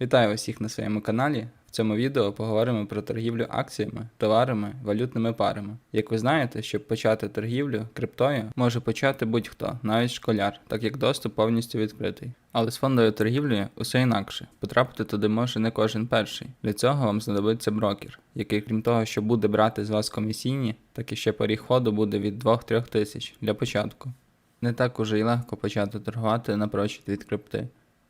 Вітаю усіх на своєму каналі. В цьому відео поговоримо про торгівлю акціями, товарами, валютними парами. Як ви знаєте, щоб почати торгівлю криптою, може почати будь-хто, навіть школяр, так як доступ повністю відкритий. Але з фондовою торгівлею усе інакше. Потрапити туди може не кожен перший. Для цього вам знадобиться брокер, який, крім того, що буде брати з вас комісійні, так і ще поріг ходу буде від 2-3 тисяч для початку. Не так уже й легко почати торгувати напрочуд від крипти.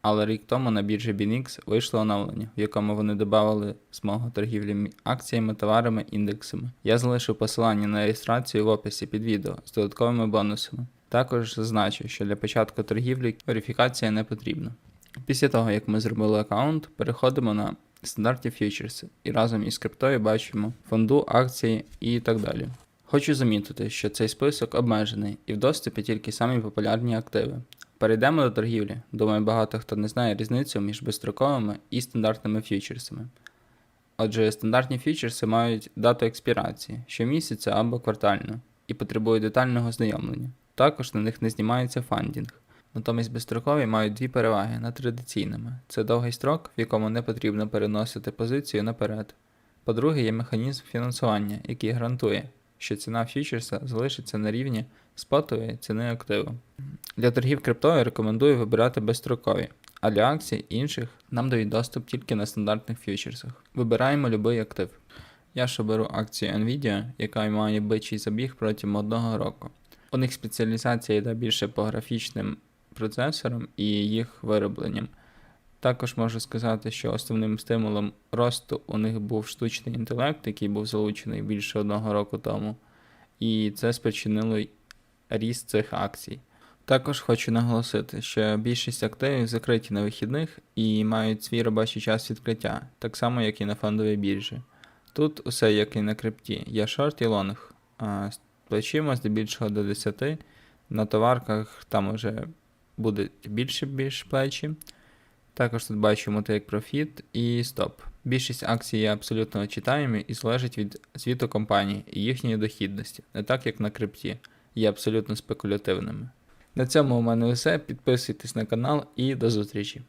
Але рік тому на біржі BNX вийшло оновлення, в якому вони додали змогу торгівлі акціями, товарами, індексами. Я залишив посилання на реєстрацію в описі під відео з додатковими бонусами. Також зазначу, що для початку торгівлі верифікація не потрібна. Після того, як ми зробили аккаунт, переходимо на стандартні фьючерси і разом із криптою бачимо фонду, акції і так далі. Хочу замітити, що цей список обмежений і в доступі тільки самі популярні активи. Перейдемо до торгівлі. Думаю, багато хто не знає різницю між безстроковими і стандартними фьючерсами. Отже, стандартні фьючерси мають дату експірації щомісяця або квартально і потребують детального знайомлення. Також на них не знімається фандінг. Натомість безстрокові мають дві переваги над традиційними: це довгий строк, в якому не потрібно переносити позицію наперед. По-друге, є механізм фінансування, який гарантує, що ціна фьючерса залишиться на рівні спотової ціни активу. Для торгів криптою рекомендую вибирати безстрокові, а для акцій інших нам дають доступ тільки на стандартних фьючерсах. Вибираємо будь-який актив. Я ж оберу акцію Nvidia, яка має бичий забіг протягом одного року. У них спеціалізація йде більше по графічним процесорам і їх виробленням. Також можу сказати, що основним стимулом росту у них був штучний інтелект, який був залучений більше одного року тому, і це спричинило ріст цих акцій. Також хочу наголосити, що більшість активів закриті на вихідних і мають свій робочий час відкриття, так само як і на фондовій біржі. Тут усе як і на крипті, є шорт і лонг. Плечима здебільшого до 10. На товарках там уже буде більше більш плечі. Також тут бачимо take profit і стоп. Більшість акцій є абсолютно читаємі і залежить від звіту компанії і їхньої дохідності, не так як на крипті, є абсолютно спекулятивними. На цьому у мене все. Підписуйтесь на канал і до зустрічі.